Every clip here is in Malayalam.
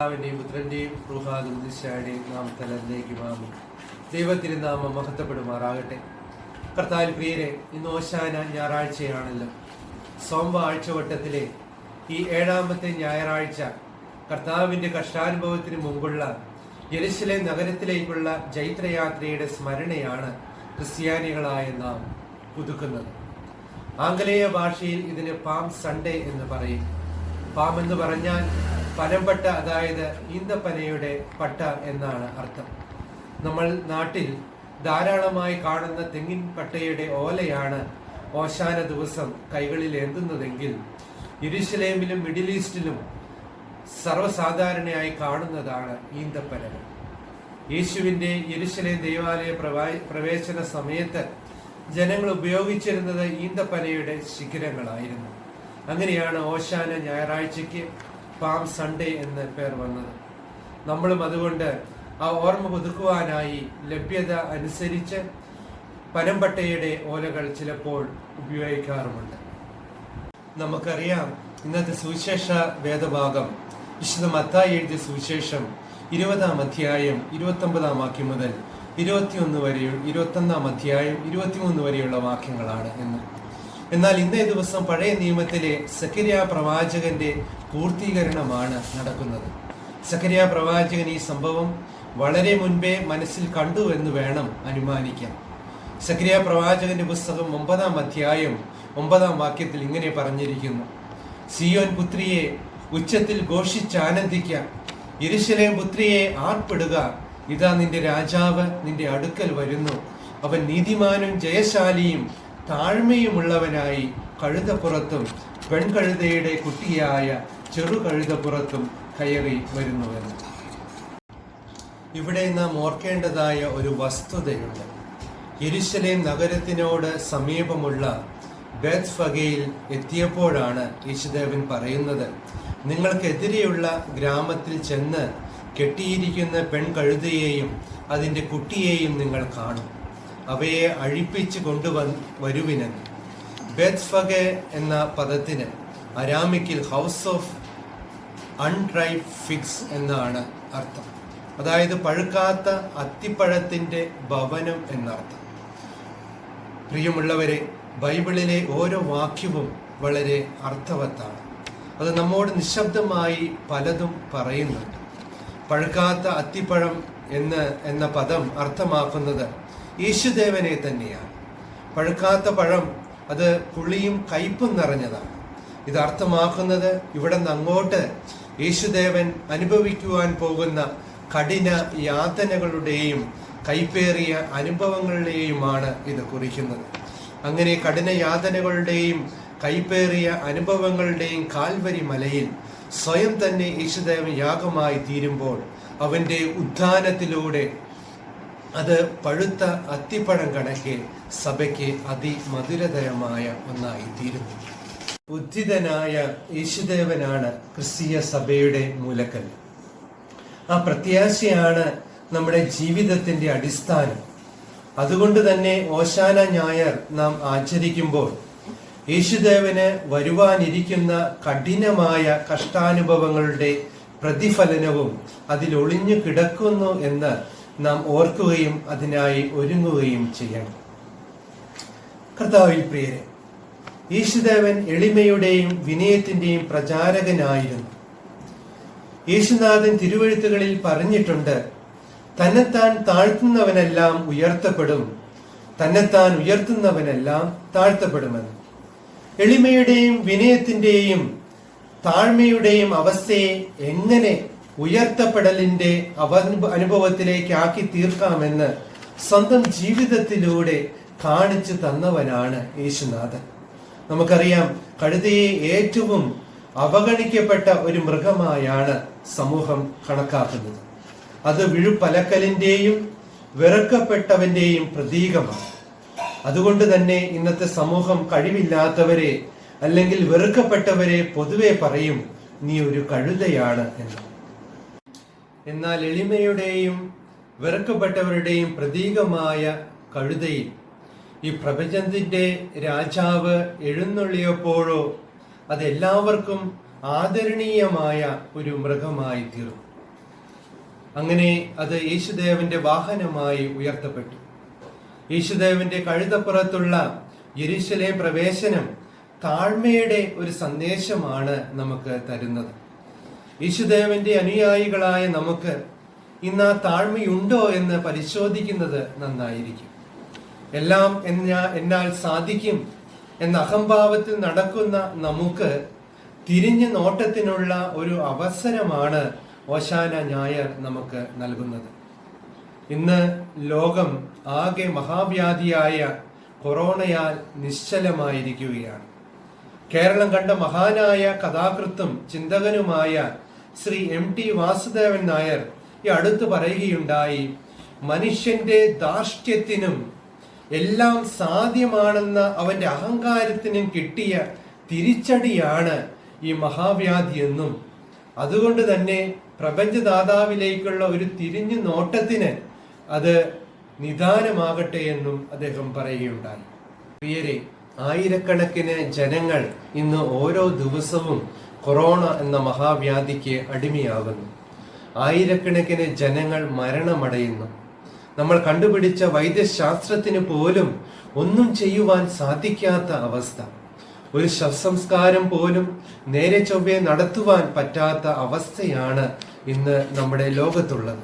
പിതാവിന്റെയും പുത്രന്റെയും റുഹാദുദ്ദേശയുടെയും നാമത്തിൽ എന്നേക്കുമാകും ദൈവത്തിരുനാമം മഹത്വപ്പെടുമാറാകട്ടെ. കർത്താൽ പ്രിയരെ ഇന്ന് ഓശാന ഞായറാഴ്ചയാണല്ലോ. സോമ ആഴ്ചവട്ടത്തിലെ ഈ ഏഴാമത്തെ ഞായറാഴ്ച കർത്താവിന്റെ കഷ്ടാനുഭവത്തിന് മുമ്പുള്ള ജെറുസലേം നഗരത്തിലേക്കുള്ള ജൈത്രയാത്രയുടെ സ്മരണയാണ് ക്രിസ്ത്യാനികളായ നാം പുതുക്കുന്നത്. ആംഗലേയ ഭാഷയിൽ ഇതിന് പാം സൺഡേ എന്ന് പറയും. പാം എന്ന് പറഞ്ഞാൽ പനമ്പട്ട അതായത് ഈന്തപ്പനയുടെ പട്ട എന്നാണ് അർത്ഥം. നമ്മൾ നാട്ടിൽ ധാരാളമായി കാണുന്ന തെങ്ങിൻ പട്ടയുടെ ഓലയാണ് ഓശാന ദിവസം കൈകളിൽ ഏന്തുന്നതെങ്കിൽ ഇരിശലേമിലും മിഡിൽ ഈസ്റ്റിലും സർവസാധാരണയായി കാണുന്നതാണ് ഈന്തപ്പനകൾ. യേശുവിന്റെ ഇരുശലേം ദേവാലയ പ്രവാ- പ്രവേശന സമയത്ത് ജനങ്ങൾ ഉപയോഗിച്ചിരുന്നത് ഈന്തപ്പനയുടെ ശിഖരങ്ങളായിരുന്നു. അങ്ങനെയാണ് ഓശാന ഞായറാഴ്ചയ്ക്ക് പാം സൺഡേ എന്ന പേർ വന്നത്. നമ്മളും അതുകൊണ്ട് ആ ഓർമ്മ പുതുക്കുവാനായി ലഭ്യത അനുസരിച്ച് പനമ്പട്ടയുടെ ഓലകൾ ചിലപ്പോൾ ഉപയോഗിക്കാറുമുണ്ട്. നമുക്കറിയാം ഇന്നത്തെ സുവിശേഷ വേദഭാഗം വിശുദ്ധ മത്തായി എഴുതിയ സുവിശേഷം ഇരുപതാം അധ്യായം ഇരുപത്തൊമ്പതാം വാക്യം മുതൽ ഇരുപത്തിയൊന്ന് വരെയും ഇരുപത്തൊന്നാം അധ്യായം ഇരുപത്തിമൂന്ന് വരെയുള്ള വാക്യങ്ങളാണ് എന്ന്. എന്നാൽ ഇന്നേ ദിവസം പഴയ നിയമത്തിലെ സക്കരിയ പ്രവാചകന്റെ പൂർത്തീകരണമാണ് നടക്കുന്നത്. സക്കരിയ പ്രവാചകൻ ഈ സംഭവം വളരെ മുൻപേ മനസ്സിൽ കണ്ടു എന്ന് വേണം അനുമാനിക്കാൻ. സക്രിയ പ്രവാചകന്റെ പുസ്തകം ഒമ്പതാം അധ്യായം ഒമ്പതാം വാക്യത്തിൽ ഇങ്ങനെ പറഞ്ഞിരിക്കുന്നു. സിയോൻ പുത്രിയെ ഉച്ചത്തിൽ ഘോഷിച്ചാനന്ദിക്ക ഇരുശലേം പുത്രിയെ ആർപ്പിടുക ഇതാ നിന്റെ രാജാവ് നിന്റെ അടുക്കൽ വരുന്നു. അവൻ നീതിമാനും ജയശാലിയും താഴ്മയുമുള്ളവനായി കഴുതപ്പുറത്തും പെൺകഴുതയുടെ കുട്ടിയായ ചെറു കഴുതപ്പുറത്തും കയറി വരുന്നുവെന്ന്. ഇവിടെ നാം ഓർക്കേണ്ടതായ ഒരു വസ്തുതയുണ്ട്. യെരുശലേം നഗരത്തിനോട് സമീപമുള്ള ബേത്ത് ഫഗയിൽ എത്തിയപ്പോഴാണ് യേശുദേവൻ പറയുന്നത് നിങ്ങൾക്കെതിരെയുള്ള ഗ്രാമത്തിൽ ചെന്ന് കെട്ടിയിരിക്കുന്ന പെൺകഴുതയെയും അതിന്റെ കുട്ടിയെയും നിങ്ങൾ കാണും. അവയെ അഴിപ്പിച്ച് കൊണ്ടുവന്ന് വരുവിനെന്ന് ബേത്ത് ഫഗ എന്ന പദത്തിന് അരാമിക്കിൽ ഹൗസ് ഓഫ് അൺഡ്രൈഡ് ഫിക്സ് എന്നാണ് അർത്ഥം. അതായത് പഴുക്കാത്ത അത്തിപ്പഴത്തിന്റെ ഭവനം എന്നർത്ഥം. പ്രിയമുള്ളവരെ ബൈബിളിലെ ഓരോ വാക്യവും വളരെ അർത്ഥവത്താണ്. അത് നമ്മോട് നിശബ്ദമായി പലതും പറയുന്നുണ്ട്. പഴുക്കാത്ത അത്തിപ്പഴം എന്ന് എന്ന പദം അർത്ഥമാക്കുന്നത് യേശുദേവനെ തന്നെയാണ്. പഴുക്കാത്ത പഴം അത് പുളിയും കയ്പും നിറഞ്ഞതാണ്. ഇത് അർത്ഥമാക്കുന്നത് ഇവിടെ നിന്ന് അങ്ങോട്ട് യേശുദേവൻ അനുഭവിക്കുവാൻ പോകുന്ന കഠിന യാതനകളുടെയും കൈപ്പേറിയ അനുഭവങ്ങളുടെയുമാണ് ഇത് കുറിക്കുന്നത്. അങ്ങനെ കഠിന യാതനകളുടെയും കൈപ്പേറിയ അനുഭവങ്ങളുടെയും കാൽവരി മലയിൽ സ്വയം തന്നെ യേശുദേവൻ യാഗമായി തീരുമ്പോൾ അവന്റെ ഉദ്ധാനത്തിലൂടെ അത് പഴുത്ത അത്തിപ്പഴം കണക്കെ സഭയ്ക്ക് അതിമധുരതരമായ ഒന്നായി തീരുന്നു. ഉദ്ധിതനായ യേശുദേവനാണ് ക്രിസ്തീയ സഭയുടെ മൂലക്കല്ല് ആ പ്രത്യാശയാണ് നമ്മുടെ ജീവിതത്തിന്റെ അടിസ്ഥാനം. അതുകൊണ്ട് തന്നെ ഓശാന ഞായർ നാം ആചരിക്കുമ്പോൾ യേശുദേവന് വരുവാനിരിക്കുന്ന കഠിനമായ കഷ്ടാനുഭവങ്ങളുടെ പ്രതിഫലനവും അതിൽ ഒളിഞ്ഞു കിടക്കുന്നു എന്ന് നാം ഓർക്കുകയും അതിനായി ഒരുങ്ങുകയും ചെയ്യണം. കർത്താവിൽ പ്രിയരെ യേശുദേവൻ എളിമയുടെയും വിനയത്തിന്റെയും പ്രചാരകനായിരുന്നു. യേശുനാഥൻ തിരുവഴുത്തുകളിൽ പറഞ്ഞിട്ടുണ്ട് തന്നെത്താൻ താഴ്ത്തുന്നവനെല്ലാം ഉയർത്തപ്പെടും തന്നെത്താൻ ഉയർത്തുന്നവനെല്ലാം താഴ്ത്തപ്പെടുമെന്ന്. എളിമയുടെയും വിനയത്തിന്റെയും താഴ്മയുടെയും അവസ്ഥയെ എങ്ങനെ ഉയർത്തപ്പെടലിന്റെ അവ അനുഭവത്തിലേക്ക് ആക്കി തീർക്കാമെന്ന് സ്വന്തം ജീവിതത്തിലൂടെ കാണിച്ചു തന്നവനാണ് യേശുനാഥൻ. നമുക്കറിയാം കഴുതയെ ഏറ്റവും അവഗണിക്കപ്പെട്ട ഒരു മൃഗമായാണ് സമൂഹം കണക്കാക്കുന്നത്. അത് വിഴുപ്പലക്കലിന്റെയും വെറുക്കപ്പെട്ടവന്റെയും പ്രതീകമാണ്. അതുകൊണ്ട് തന്നെ ഇന്നത്തെ സമൂഹം കഴിവില്ലാത്തവരെ അല്ലെങ്കിൽ വെറുക്കപ്പെട്ടവരെ പൊതുവെ പറയും നീ ഒരു കഴുതയാണ് എന്ന്. എന്നാൽ എളിമയുടെയും വെറുക്കപ്പെട്ടവരുടെയും പ്രതീകമായ കഴുതയിൽ ഈ പ്രപഞ്ചത്തിന്റെ രാജാവ് എഴുന്നള്ളിയപ്പോഴോ അതെല്ലാവർക്കും ആദരണീയമായ ഒരു മൃഗമായി തീർന്നു. അങ്ങനെ അത് യേശുദേവന്റെ വാഹനമായി ഉയർത്തപ്പെട്ടു. യേശുദേവന്റെ കഴുതപ്പുറത്തുള്ള യെരുശലേം പ്രവേശനം താഴ്മയുടെ ഒരു സന്ദേശമാണ് നമുക്ക് തരുന്നത്. യേശുദേവന്റെ അനുയായികളായ നമുക്ക് ഇന്ന് ആ താഴ്മയുണ്ടോ എന്ന് പരിശോധിക്കുന്നത് നന്നായിരിക്കും. എല്ലാം എന്നാ എന്നാൽ സാധിക്കും എന്ന അഹംഭാവത്തിൽ നടക്കുന്ന നമുക്ക് തിരിഞ്ഞു നോട്ടത്തിനുള്ള ഒരു അവസരമാണ് ഓശാന ഞായർ നമുക്ക് നൽകുന്നത്. ഇന്ന് ലോകം ആകെ മഹാവ്യാധിയായ കൊറോണയാൽ നിശ്ചലമായിരിക്കുകയാണ്. കേരളം കണ്ട മഹാനായ കഥാകൃത്തും ചിന്തകനുമായ ശ്രീ എം ടി വാസുദേവൻ നായർ ഈ അടുത്ത് പറയുകയുണ്ടായി മനുഷ്യന്റെ ധാർഷ്ട്യത്തിനും എല്ലാം സാധ്യമാണെന്ന അവന്റെ അഹങ്കാരത്തിനും കിട്ടിയ തിരിച്ചടിയാണ് ഈ മഹാവ്യാധി എന്നും. അതുകൊണ്ട് തന്നെ പ്രപഞ്ചദാതാവിലേക്കുള്ള ഒരു തിരിഞ്ഞു നോട്ടത്തിന് അത് നിദാനമാകട്ടെ എന്നും അദ്ദേഹം പറയുകയുണ്ടായി. പ്രിയരെ ആയിരക്കണക്കിന് ജനങ്ങൾ ഇന്ന് ഓരോ ദിവസവും കൊറോണ എന്ന മഹാവ്യാധിക്ക് അടിമയാകുന്നു. ആയിരക്കണക്കിന് ജനങ്ങൾ മരണമടയുന്നു. നമ്മൾ കണ്ടുപിടിച്ച വൈദ്യശാസ്ത്രത്തിന് പോലും ഒന്നും ചെയ്യുവാൻ സാധിക്കാത്ത അവസ്ഥ. ഒരു ശവസംസ്കാരം പോലും നേരെ ചൊവ്വയെ നടത്തുവാൻ പറ്റാത്ത അവസ്ഥയാണ് ഇന്ന് നമ്മുടെ ലോകത്തുള്ളത്.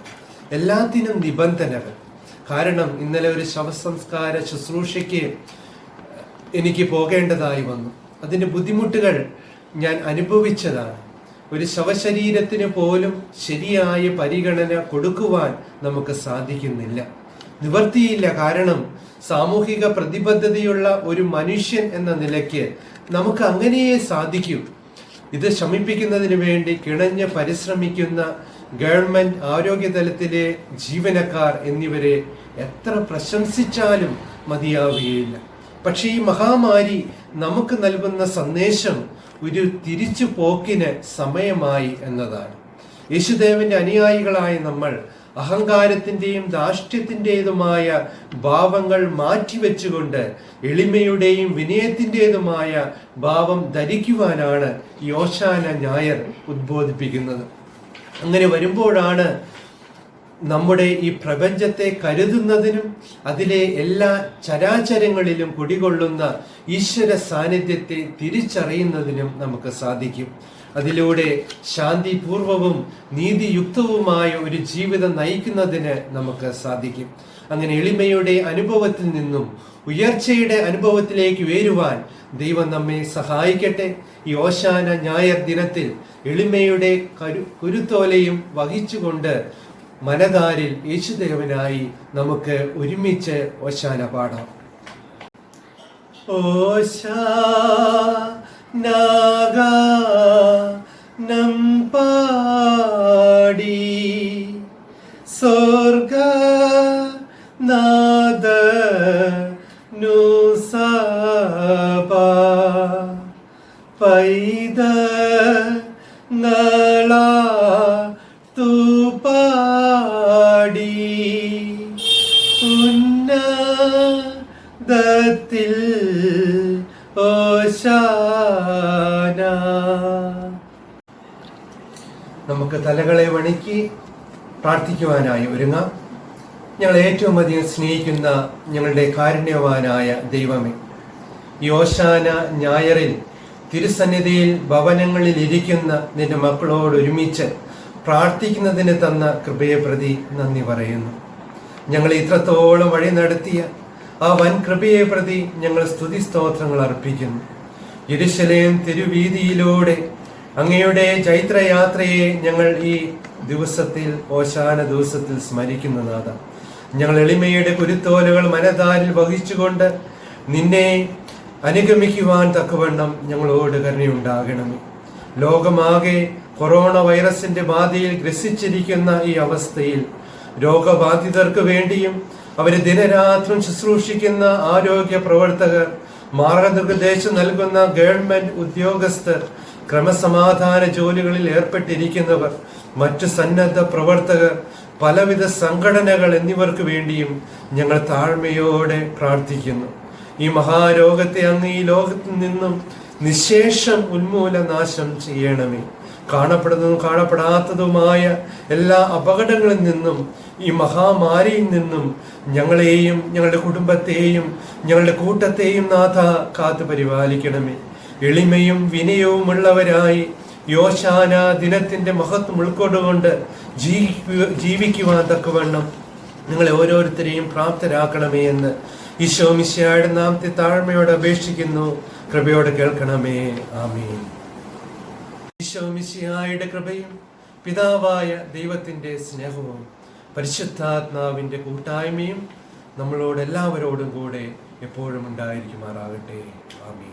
എല്ലാത്തിനും നിബന്ധനകൾ. കാരണം ഇന്നലെ ഒരു ശവസംസ്കാര ശുശ്രൂഷയ്ക്ക് എനിക്ക് പോകേണ്ടതായി വന്നു. അതിന്റെ ബുദ്ധിമുട്ടുകൾ ഞാൻ അനുഭവിച്ചതാണ്. ഒരു ശവശരീരത്തിന് പോലും ശരിയായ പരിഗണന കൊടുക്കുവാൻ നമുക്ക് സാധിക്കുന്നില്ല. നിവർത്തിയില്ല. കാരണം സാമൂഹിക പ്രതിബദ്ധതയുള്ള ഒരു മനുഷ്യൻ എന്ന നിലയ്ക്ക് നമുക്ക് അങ്ങനെയേ സാധിക്കൂ. ഇത് ശമിപ്പിക്കുന്നതിന് വേണ്ടി കിണഞ്ഞ് പരിശ്രമിക്കുന്ന ഗവൺമെന്റ് ആരോഗ്യതലത്തിലെ ജീവനക്കാർ എന്നിവരെ എത്ര പ്രശംസിച്ചാലും മതിയാവുകയില്ല. പക്ഷേ ഈ മഹാമാരി നമുക്ക് നൽകുന്ന സന്ദേശം ഒരു തിരിച്ചു പോക്കിന് സമയമായി എന്നതാണ്. യേശുദേവന്റെ അനുയായികളായ നമ്മൾ അഹങ്കാരത്തിന്റെയും ധാർഷ്ട്യത്തിന്റെതുമായ ഭാവങ്ങൾ മാറ്റിവെച്ചുകൊണ്ട് എളിമയുടെയും വിനയത്തിന്റെതുമായ ഭാവം ധരിക്കുവാനാണ് യോശാന ഞായർ ഉദ്ബോധിപ്പിക്കുന്നത്. അങ്ങനെ വരുമ്പോഴാണ് നമ്മുടെ ഈ പ്രപഞ്ചത്തെ കരുതുന്നതിനും അതിലെ എല്ലാ ചരാചരങ്ങളിലും കുടികൊള്ളുന്ന ഈശ്വര സാന്നിധ്യത്തെ തിരിച്ചറിയുന്നതിനും നമുക്ക് സാധിക്കും. അതിലൂടെ ശാന്തിപൂർവവും നീതിയുക്തവുമായ ഒരു ജീവിതം നയിക്കുന്നതിന് നമുക്ക് സാധിക്കും. അങ്ങനെ എളിമയുടെ അനുഭവത്തിൽ നിന്നും ഉയർച്ചയുടെ അനുഭവത്തിലേക്ക് ഉയരുവാൻ ദൈവം നമ്മെ സഹായിക്കട്ടെ. ഈ ഓശാന ഞായർ ദിനത്തിൽ എളിമയുടെ കരു കുരുത്തോലയും വഹിച്ചുകൊണ്ട് മനതാരിൽ യേശുദേവനായി നമുക്ക് ഒരുമിച്ച് ഓശാന പാടാം ഓശാനാഗാനം പാടി സ്വർഗ നാദ നുസപ പൈത നമുക്ക് തലകളെ വണക്കി പ്രാർത്ഥിക്കുവാനായി ഒരുങ്ങാം. ഞങ്ങൾ ഏറ്റവും അധികം സ്നേഹിക്കുന്ന ഞങ്ങളുടെ കാരുണ്യവാനായ ദൈവമേ യോശാന ഞായറിൽ തിരുസന്നിധിയിൽ ഭവനങ്ങളിൽ ഇരിക്കുന്ന നിന്റെ മക്കളോട് ഒരുമിച്ച് പ്രാർത്ഥിക്കുന്നതിന് തന്ന കൃപയെ പ്രതി നന്ദി പറയുന്നു. ഞങ്ങൾ ഇത്രത്തോളം വഴി നടത്തിയ ആ വൻ കൃപയെ പ്രതി ഞങ്ങൾ സ്തുതി സ്തോത്രങ്ങൾ അർപ്പിക്കുന്നു. ഇരുശലയും തിരുവീതിയിലൂടെ അങ്ങയുടെ ചൈത്രയാത്രയെ ഞങ്ങൾ ഈ ദിവസത്തിൽ ഓശാന ദിവസത്തിൽ സ്മരിക്കുന്ന നാഥ. ഞങ്ങൾ എളിമയുടെ കുരുത്തോലുകൾ മനതാരിൽ വഹിച്ചുകൊണ്ട് നിന്നെ അനുഗമിക്കുവാൻ തക്കവണ്ണം ഞങ്ങളോട് കരുണയുണ്ടാകണമേ. ലോകമാകെ കൊറോണ വൈറസിന്റെ ബാധയിൽ ഗ്രസിച്ചിരിക്കുന്ന ഈ അവസ്ഥയിൽ രോഗബാധിതർക്ക് വേണ്ടിയും അവരെ ദിനരാത്രം ശുശ്രൂഷിക്കുന്ന ആരോഗ്യ പ്രവർത്തകർ മാർഗനിർദ്ദേശം നൽകുന്ന ഗവൺമെന്റ് ഉദ്യോഗസ്ഥർ ക്രമസമാധാന ജോലികളിൽ ഏർപ്പെട്ടിരിക്കുന്നവർ മറ്റു സന്നദ്ധ പ്രവർത്തകർ പലവിധ സംഘടനകൾ എന്നിവർക്ക് വേണ്ടിയും ഞങ്ങൾ താഴ്മയോടെ പ്രാർത്ഥിക്കുന്നു. ഈ മഹാരോഗത്തെ അങ്ങ് ഈ ലോകത്തിൽ നിന്നും നിശേഷം ഉന്മൂലനാശം ചെയ്യണമേ. കാണപ്പെടുന്നതും കാണപ്പെടാത്തതുമായ എല്ലാ അപകടങ്ങളിൽ നിന്നും ഈ മഹാമാരിയിൽ നിന്നും ഞങ്ങളെയും ഞങ്ങളുടെ കുടുംബത്തെയും ഞങ്ങളുടെ കൂട്ടത്തെയും നാഥ കാത്തു പരിപാലിക്കണമേ. എളിമയും വിനയവുമുള്ളവരായി യോശാന ദിനത്തിന്റെ മഹത്വം ഉൾക്കൊണ്ടുകൊണ്ട് ജീവിക്കുക ജീവിക്കുവാൻ തക്കവണ്ണം നിങ്ങളെ ഓരോരുത്തരെയും പ്രാപ്തരാക്കണമേ എന്ന് ഈശോ മിശിയായുടെ നാമത്തെ താഴ്മയോടെ അപേക്ഷിക്കുന്നു. കൃപയോടെ കേൾക്കണമേ. ആമീൻ. ഈശോ മിശിഹായുടെ കൃപയും പിതാവായ ദൈവത്തിന്റെ സ്നേഹവും പരിശുദ്ധാത്മാവിന്റെ കൂട്ടായ്മയും നമ്മളോട് എല്ലാവരോടും കൂടെ എപ്പോഴും ഉണ്ടായിരിക്കുമാറാകട്ടെ. ആമീൻ.